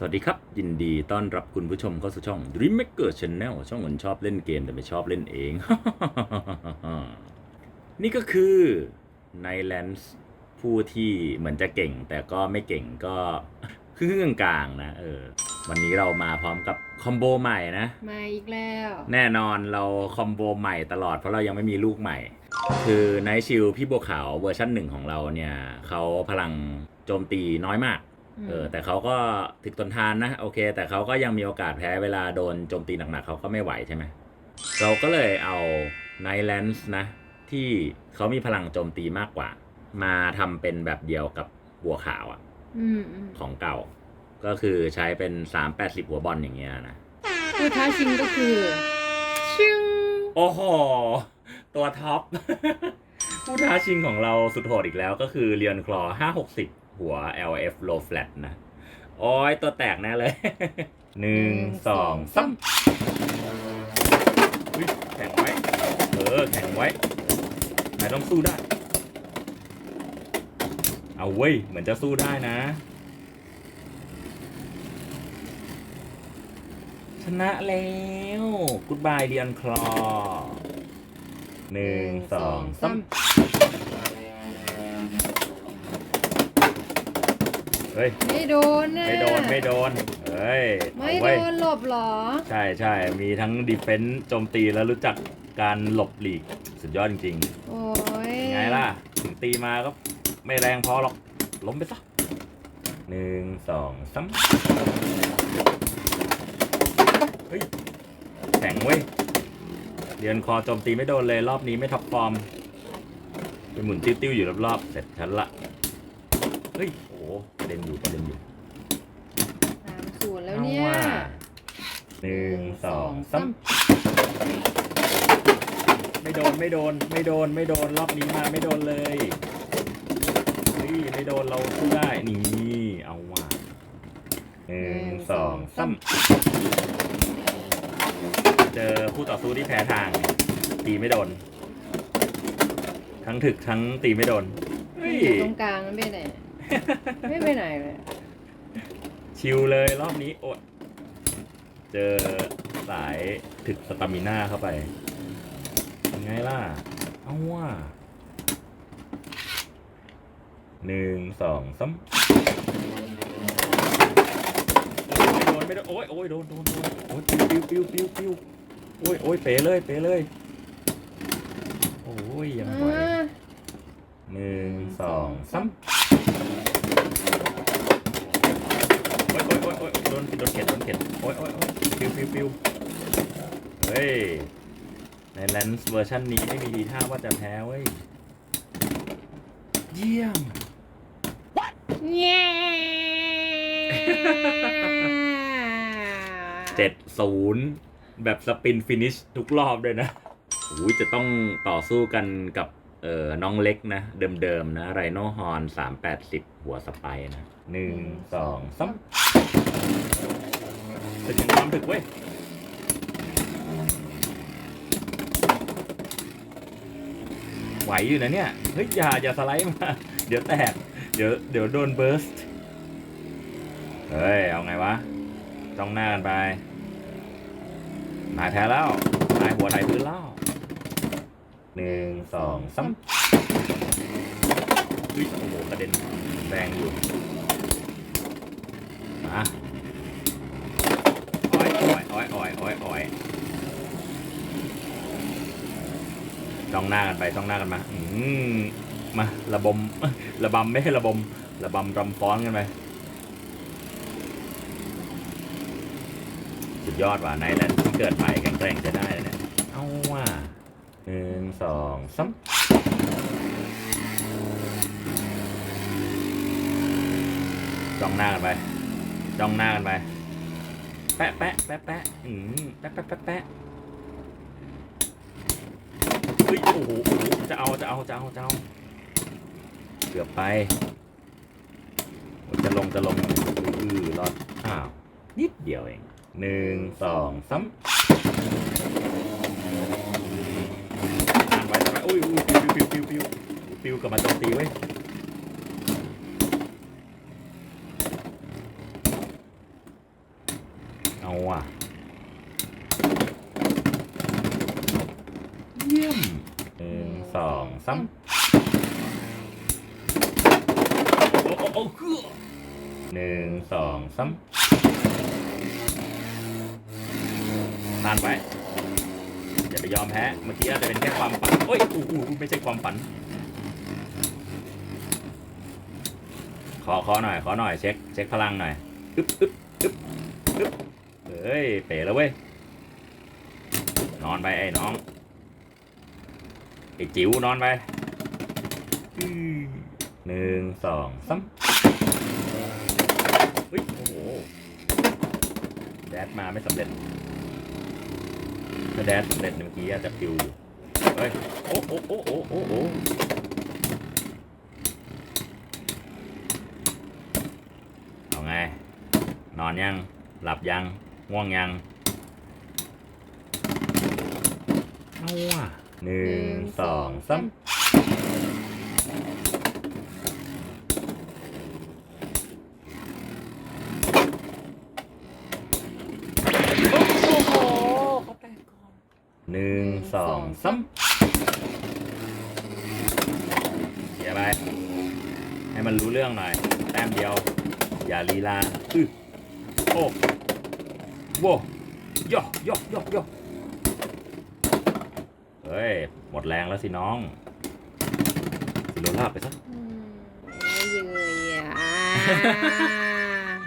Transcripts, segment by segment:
สวัสดีครับ ยินดีต้อนรับคุณผู้ชมเข้าสู่ช่อง Dream Maker Channel ช่องคนชอบเล่นเกมแต่ไม่ชอบเล่นเอง นี่ก็คือ n i l a n d s ผู้ที่เหมือนจะเก่ง แต่ก็ไม่เก่งก็ครึ่งๆกลางๆนะ เออ วันนี้เรามาพร้อมกับคอมโบใหม่นะ มาอีกแล้ว แน่นอนเราคอมโบใหม่ตลอดเพราะเรายังไม่มีลูกใหม่ คือไนชิลพี่บัวขาวเวอร์ชันหนึ่งของเราเนี่ยเขาพลังโจมตีน้อยมาก เออแต่เขาก็ถึกทนทานนะโอเค แต่เขาก็ยังมีโอกาสแพ้เวลาโดนโจมตีหนักๆเขาก็ไม่ไหวใช่ไหมเราก็เลยเอา n i l a n d s นะ ที่เขามีพลังโจมตีมากกว่า มาทำเป็นแบบเดียวกับบัวขาวอะอืมอืมของเก่า ก็คือใช้เป็น380หัวบอลอย่างเงี้ยนะผู้ท้าชิงก็คือชิงโอ้โห ตัวท็อป ผู้ท้าชิงของเราสุดโหดอีกแล้วก็คือเรียนคลอ560หั ว LF low flat นะ โอ้ยตัวแตกแน่เลย หนึ่งสองสามอุ๊ยแข็งไว้ เออ แข็งไว้นายต้องสู้ได้ เอาเว้ย เหมือนจะสู้ได้นะ ชนะแล้วกูดบายเรียนคลอหนึ่งสองสาม เฮ้ย ไม่โดนนะไม่โดนไม่โดนเฮ้ยไม่เอาโดเว้ยนหลบเหรอ ใช่ใช่มีทั้งดีเฟนต์โจมตีแล้วรู้จักการหลบหลีกสุดยอดจริงโอ้ยๆไงล่ะถึงตีมาก็ไม่แรงพอหรอก ล้มไปซะหนึ่งสองสามเฮ้ยแข็งเว้ยเรียนคอโจมตีไม่โดนเลยรอบนี้ไม่ท็อปฟอร์มไปหมุนติ้วๆอยู่รอบๆเสร็จฉันละเฮ้ยโอ้ป ระเด็นอยู่ประเด็นอยู่สามศูนย์แล้วเนี่ยอาว่ะหนึ่งสองสามไม่โดนไม่โดน ไม่โดนไม่โดนรอบนี้มาไม่โดนเลยเฮ้ยไม่โดนเราสู้ได้นี่เอาว่ะหนึ่งสองสามเจอคู่ต่อสู้ที่แพ้ทางตีไม่โดน ทั้งถึกทั้งตีไม่โดนเฮ้ยอยู่ตรงกลางมันไปไหน ไม่ไปไหนเลยชิลเลยรอบนี้โอด เจอสายถึกสตามิน่าเข้าไปยังไงล่ะ เอาว่าหนึ่งสองสามโอ้ยไม่โดนไม่โดนโอ้ยโอ้ยโดนโดนโดนโอ้ยปิ้วปิ้วปิ้วปิ้วปิ้วโอ้ยโอ้ยเป๋เลยเป๋เลย โอ้ยยังไหวอ่าหนึ่งสองสาม โอ้ยโอ้ยโอ้ยโอ้ยโดนโดนเข็ดโดนเข็ดโอ้ยโอ้ยโอ้ยปิวปิวปิวเฮ้ย ในแลนส์เวอร์ชันนี้ไม่มีทีท่าว่าจะแพ้เว้ย เยี่ยมแง่เจ็ดศูนย์แบบสปินฟินิชทุกรอบเลยนะโอ้ยจะต้องต่อสู้กันกับ เออน้องเล็กนะ เดิมๆนะไรโนฮอนสามแปดสิบหัวสไปร์นะหนึ่งสองสามเป็นยังความถึกเว้ยไหวอยู่นะเนี่ย เฮ้ย อย่า อย่าสไลด์มา เดี๋ยวแตก เดี๋ยว เดี๋ยวโดนเบิร์สเฮ้ย เอาไงวะ จ้องหน้ากันไปนายแพ้แล้วนายหัวไทยพื้นแล้ว หนึ่งสองสามเฮ้ยโอ้โหกระเด็นแรงอยู่มาอ้อยอ้อยอ้อยอ้อยอ้อยอ้อยจ้องหน้ากันไปจ้องหน้ากันมา อืมมาระบมระบำไม่ใช่ระบมระบำรำฟ้อนกันไปสุดยอดว่ะในแลนด์ที่เกิดใหม่แข็งแกร่งจะได้เลยเนี่ยเอาว่ะ หนึ่งสองสามจ้องหน้ากันไปจ้องหน้ากันไป แปะแปะแปะแปะอืมแปะแปะแปะแปะเฮ้ยโอ้โหจะเอาจะเอาจะเอาจะเอาเกือบไป จะลงจะลงอือรอดอ้าวนิดเดียวเองหนึ่งสองสาม อุ้ยอุ้ยปิวปิวปิวปิวปิวกลับมาโจมตีเว้ยเอาว่ะเยี่ยมหนึ่งสองสามโอ้โอ้โอ้คือหนึ่งสองสามทานไว้อ ยอมแพ้เมื่อกี้อาจจะเป็นแค่ความฝันโอ้ยอู้อู้ไม่ใช่ความฝัน ขอขอหน่อย ขอหน่อยเช็คเช็คพลังหน่อยอึ๊บอึ๊บอึ๊บอึ๊บเฮ้ยเป๋แล้วเว้ยนอนไปไอ้น้องไอ้จิ๋วนอนไปหนึ่งสองสามเฮ้ยโอ้โหแดดมาไม่สำเร็จ ถ้าแดดสำเร็จเมื่อกี้อาจจะปิวอยู่เฮ้ยโอ้โอ้โอ้โอ้โอ้โอ้เอาไง นอนยัง หลับยัง ง่วงยังเอาว่ะหนึ่งสองสามโอ้โหเขาแตกก่อนหนึ่ง สองสามเดี๋ยวไป ให้มันรู้เรื่องหน่อย แต้มเดียว อย่าลีลาอื้อโอ้โว้ย่อย่อย่อย่อเฮ้ย หมดแรงแล้วสิน้องสิโรลาบไปซะอืมไม่เยยอะ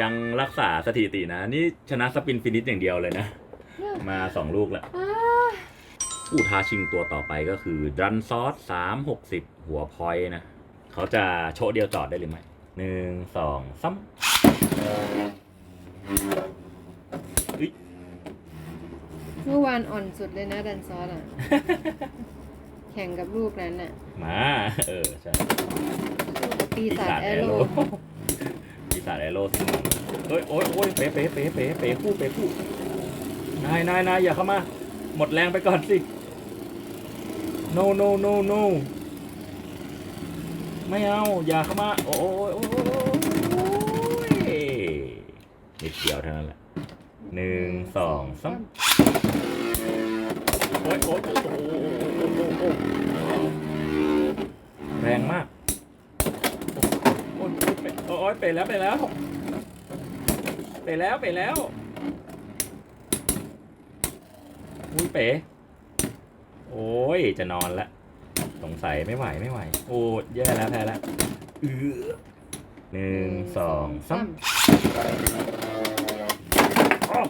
ยังรักษาสถิตินะ นี่ชนะสปินฟินิชอย่างเดียวเลยนะ มาสองลูกแล้วอ่า ผู้ท้าชิงตัวต่อไปก็คือดันซอสสามหกสิบหัวพอยต์นะ เขาจะโชว์เดียวจอดได้หรือไม่หนึ่งสองสามเฮ้ยเมื่อวานอ่อนสุดเลยนะดันซอสอะ แข่งกับลูกนั้นน่ะมา เออ ใช่ปีศาจแอโร่ปีศาจแอโร่สิงห์เอ้ยโอ้ยโอ้ยเป๋เป๋เป๋เป๋เป๋คู่เป๋คู่นายนายนายอย่าเข้ามา หมดแรงไปก่อนสิ no no no no ไม่เอา อย่าเข้ามาโอ้ยโอ้ยโอ้ยนิดเดียวเท่านั้นแหละหนึ่งสองสามโอ้ยโอ้ยโอ้ยโอ้ยโอ้ยแรงมาก โอ้ยโอ้ยไปโอ้ยไปแล้วไปแล้ว ไปแล้วไปแล้ว อุ้ยเป๋ โอ้ย จะนอนละ สงสัยไม่ไหวไม่ไหว โอ้แย่แล้วแพ้แล้วเออหนึ่งสองสามอ๋อ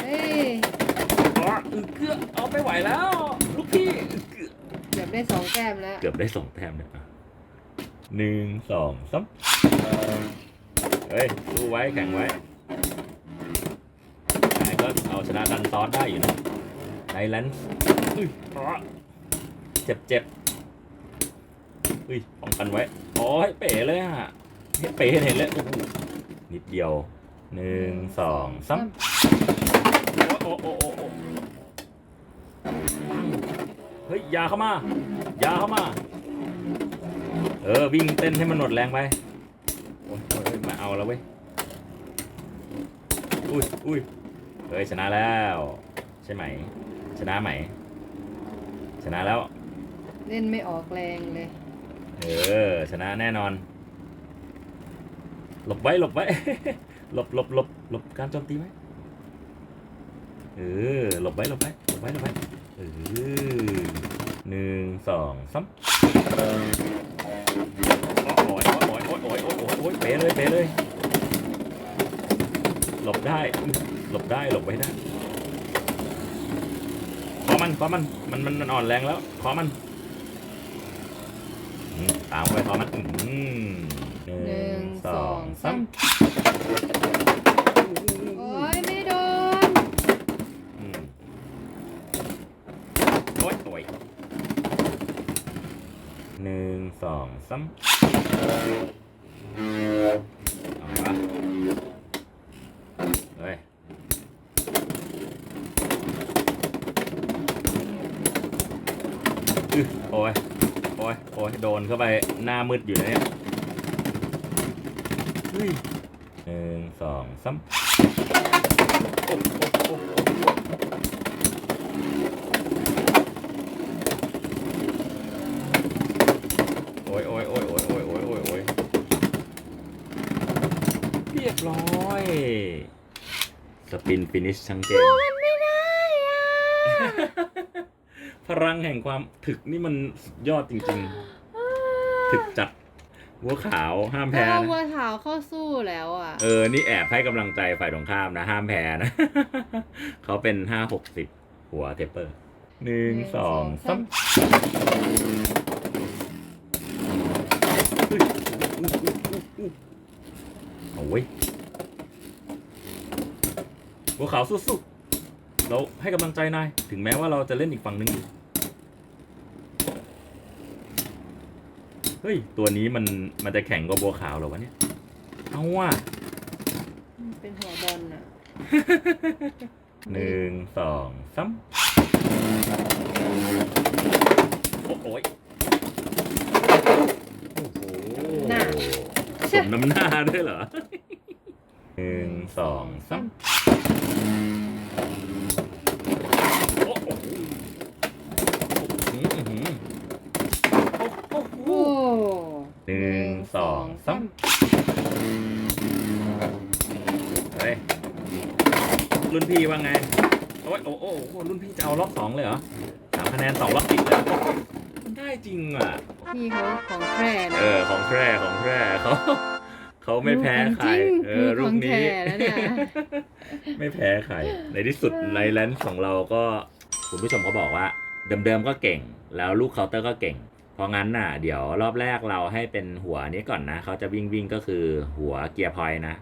เฮ้ยอ๋อเออเกือบเอาไม่ไหวแล้ว ลูกพี่เกือบเกือบได้สองแต้มแล้ว เกือบได้สองแต้มเลยอะหนึ่งสองสามเฮ้ยดูไว้แข่งไว้แต่ก็เอาชนะดันซอสได้อยู่นะ ไนแลนส์อุ้ยอ๋อเจ็บเจ็บอุ้ยป้องกันไว้โอ้ยเป๋เลยอะเฮ้ยเป๋เห็นเลยโอ้โหนิดเดียวหนึ่งสองสามโอ้โอ้โอ้โอ้โอ้เฮ้ยอยาเข้ามาอยาเข้ามา เออ วิ่งเต้นให้มันหมดแรงไปโอ้ยโอ้ยโอ้ยมาเอาแล้วเว้ย อุ้ยอุ้ยเฮ้ยชนะแล้ว ใช่ไหม ชนะไหม ชนะแล้ว เล่นไม่ออกแรงเลย เออ ชนะแน่นอน หลบไว้หลบไว้ หลบหลบหลบหลบการโจมตีไว้เออ หลบไว้หลบไว้หลบไว้หลบไว้เออหนึ่งสองสามโอ้ยโอ้ยโอ้ยโอ้ยโอ้ยโอ้ยโอ้ยเป๋เลยเป๋เลย หลบได้ หลบได้หลบไว้ได้ขอ มันขอมันมันมันมันอ่อนแรงแล้ว ขอมันอืมตามไปขอมันอืมหหนึ่นึ่งงสสอองงสาสามมโอ้ยไม่โดน อืมโอ๊ยโอ๊ยหนึ่งสองสาม โอ้ยโดนเข้าไปหน้ามืดอยู่นะเนี่ยหนึ่งสองสามโอ้โอ้ยโอ้ยโอ้ยโอ้ยโอ้ยโอ้ยโอ้ยโอ้ยเรียบร้อย สปินฟินิชทั้งเกม มันไม่ได้อะ พลังแห่งความถึกนี่มันสุดยอดจริง ๆ ถึกจัดวัวขาวห้ามแพ้แพ้เอาวันะวเท้าเข้าสู้แล้วอะ เออ นี่แอบให้กำลังใจฝ่ายตรงข้ามนะ ห้ามแพ้นะ เขาเป็นห้าหกสิบหัวเทปเปอร์หนึ่งสองสามโอ้ยบัวขาวสู้ๆ เราให้กำลังใจนาย ถึงแม้ว่าเราจะเล่นอีกฝั่งหนึ่งอยู่เฮ้ย ตัวนี้มันมันจะแข่งกับบัวขาวเหรอวะเนี่ย เอาว่ะเป็นหัวบอลอะหนึ่งสองสามโอ้โหยโอ้โหน่ะสมน้ำหน้าด้วยเหรอหนึ่งสองสามโอ้โหอื้อหือโอ้โห โอ้ หนึ่ง สองสามเฮ้ยรุ่นพี่ว่าไง โอ้ยโอ้โอ้โอ้รุ่นพี่จะเอารอบสองเลยเหรอสามคะแนนสองรอบติดเลยมันได้จริงอะ พี่เขาของแคร่นะเออ ของแพร่ของแพร่เขาเขาไม่แพ้ใคร เออลูรุ่กนของจริงนี้คือของแท้แล้วเนี่ยไม่แพ้ใคร ในที่สุดในแลนส์ของเราก็ คุณผู้ชมเขาบอกว่า เดิมๆก็เก่ง แล้วลูกเคาน์เตอร์ก็เก่ง เพราะงั้นน่ะ เดี๋ยวรอบแรกเราให้เป็นหัวนี้ก่อนนะเขาจะวิ่งวิ่งก็คือหัวเกียร์พอยต์นะ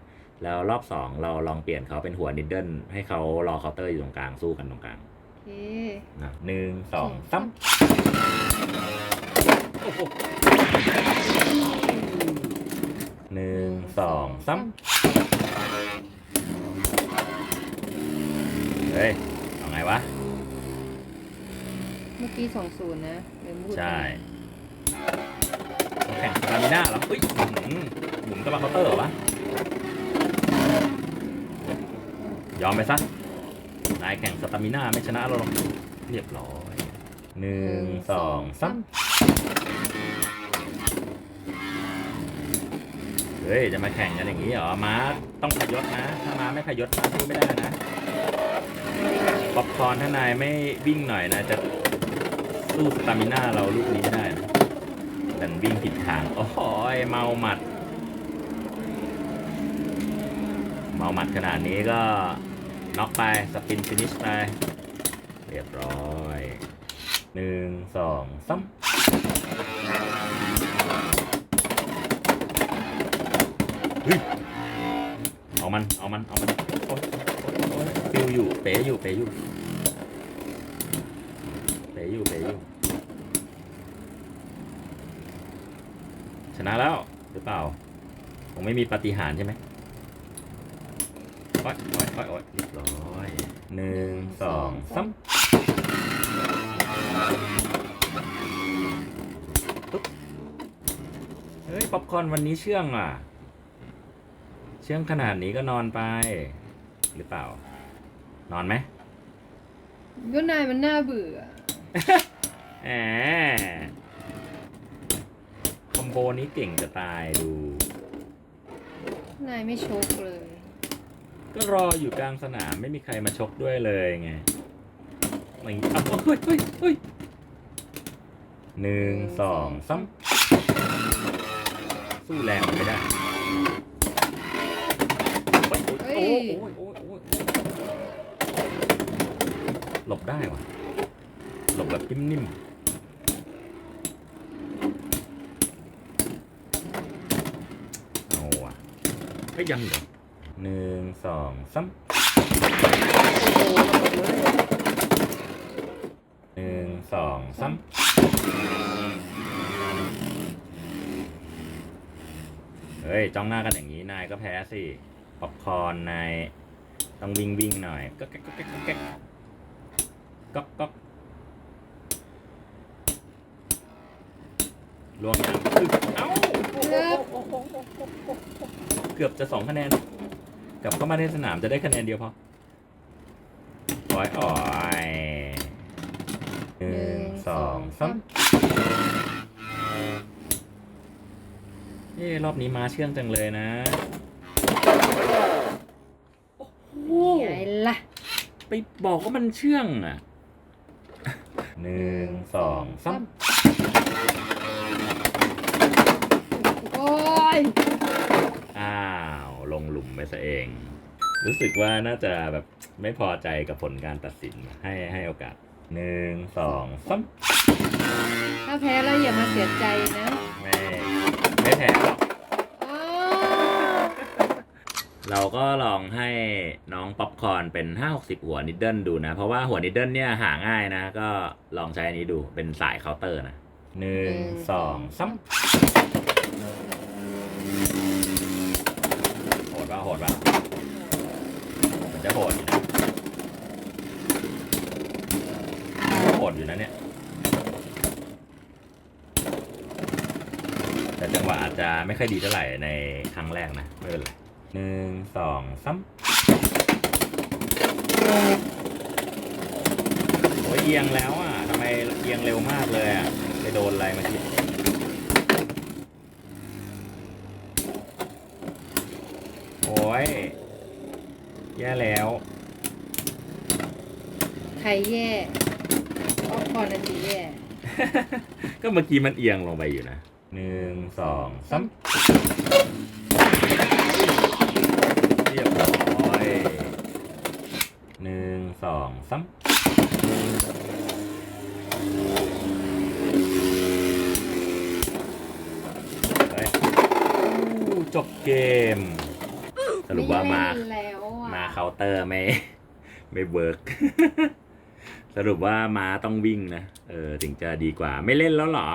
แล้วรอบสองเราลองเปลี่ยนเขาเป็นหัวนิดเดิลให้เขารอเคาน์เตอร์อยู่ตรงกลางสู้กันตรงกลางโอเคนะหนึ่งสองสามโอ้โหหนึ่งสองสามเฮ้ยเอาไงวะ เมื่อกี้สองศูนย์นะเดี๋ยวพูด ใช่ แข่งสตามิน่าเหรอเฮ้ยหมุนกระบะเคาน์เตอร์เหรอวะ ยอมไปซะ นายแข่งสตามิน่าไม่ชนะเราหรอก เรียบร้อยหนึ่งสองสามเฮ้ย จะมาแข่งกันอย่างนี้เหรอม้าต้องพยศนะ ถ้าม้าไม่พยศม้าสู้ไม่ได้นะป๊อปคอนถ้านายไม่วิ่งหน่อยนะจะสู้สตามิน่าเราลูกนี้ไม่ได้นะ ดันวิ่งผิดทาง โอ้ยเมาหมัด เมาหมัดขนาดนี้ก็น็อกไป สปินฟินิชไป เรียบร้อยหนึ่งสองสามเฮ้ยเอามัน เอามัน เอามันโอ๊ยโอ๊ยฟิวอยู่ เป๋อยู่ เป๋อยู่ เป๋อยู่ เป๋อยู่ ช นะแล้วหรือเปล่าคงไม่มีปาฏิหาริย์ใช่ไหมโอ้ยโอ้ยโอ้ยโอ้ยเรียบร้อยหนึ่งสองสามปุ๊บเฮ้ย ป๊อปคอร์นวันนี้เชื่องอะ เชื่องขนาดนี้ก็นอนไป หรือเปล่า นอนไหมก็นายมันน่าเบื่อแหมคอม โบนี้เก่งจะตายดู นายไม่ชกเลย ก็รออยู่กลางสนามไม่มีใครมาชกด้วยเลยไงอะไรอย่างงี้อ้าวเฮ้ยเฮ้ยเฮ้ยหนึ่งสองสามสู้แรงมันไม่ได้โอ้ยโอ้ยโอ้ยโอ้ยโอ้ยหลบได้วะหลบแบบนิ่มๆเอาวะ เฮ้ยยังเหรอหนึ่งสองสามหนึ่งสองสามเฮ้ย จ้องหน้ากันอย่างนี้ นายก็แพ้สิป๊อปคอร์นนายต้องวิ่งวิ่งหน่อยก็แก๊กก็แก๊กก็แก๊กก๊อกก๊อกลวงยัง เอ้าเกือบจะสองคะแนน กลับเข้ามาในสนามจะได้คะแนนเดียวพอโอ้ยโอ้ยหนึ่งสองสามเอ้รอบนี้มาเชื่องจังเลยนะโอ้ไงล่ะ ไปบอกว่ามันเชื่องอะหนึ่งสองสาม โอ้ย อ้าว ล งหลุมไปซะเอง รู้สึกว่าน่าจะแบบไม่พอใจกับผลการตัดสินให้ให้โอกาสหนึ่งสองสามถ้าแพ้แล้วอย่ามาเสียใจนะไม่ไม่แพ้หรอกอ้าวเราก็ลองให้น้องป๊อปคอร์นเป็น 5 6 0 หัวนิดเดิลดูนะ เพราะว่าหัวนิดเดิลเนี่ยหาง่ายนะ ก็ลองใช้อันนี้ดูเป็นสายเคาน์เตอร์นะหนึ่งสองสามโหดป่ะโหดป่ะมันจะโหดอยู่นะโห ดอยู่นะเนี่ย แต่จังหวะอาจจะไม่ค่อยดีเท่าไหร่ในครั้งแรกนะ ไม่เป็นไรหนึ่งสองสามโอ้ยเอียงแล้วอะทำไมเอียงเร็วมากเลยอะไปโดนอะไรมื่อกี้โอ้ยแย่แล้ว ใครแย่ อปคอร์นอันนี้แย่ก็เมื่อกี้มันเอียงลงไปอยู่นะหนึ่งสองสามเรียบร้อยหนึ่งสองสามเฮ้ยอู้จบเกม สรุปว่ามาไเล่นแล้วอะมาเคาน์เตอร์ไม่ ไม่เวิร์ก สรุปว่าม้าต้องวิ่งนะเออถึงจะดีกว่า ไม่เล่นแล้วเหรอ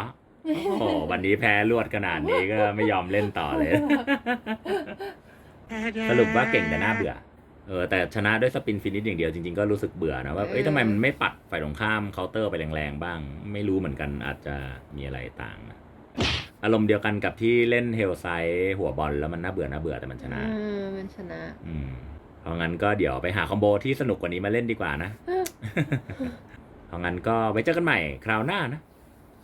โอ้โหวันนี้แพ้รวดขนาดนี้ก็ไม่ยอมเล่นต่อเลย สรุปว่าเก่งแต่น่าเบื่อ เออแต่ชนะด้วยสปินฟินิชอย่างเดียวจริงๆก็รู้สึกเบื่อนะว่าเอ้ยทำไมมันไม่ปัดฝ่ายตรงข้ามเคาน์เตอร์ไปแรงๆบ้าง ไม่รู้เหมือนกันอาจจะมีอะไรต่างนะอารมณ์เดียวกันกับที่เล่นเฮลไซด์หัวบอลแล้วมันน่าเบื่อน่าเบื่อแต่มันชนะอ่ามันชนะ อืมเพราะงั้นก็เดี๋ยวไปหาคอมโบที่สนุกกว่านี้มาเล่นดีกว่านะ เพราะงั้นก็ไว้เจอกันใหม่คราวหน้านะ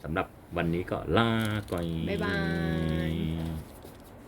สำหรับวันนี้ก็ลาก่อนบ๊ายบาย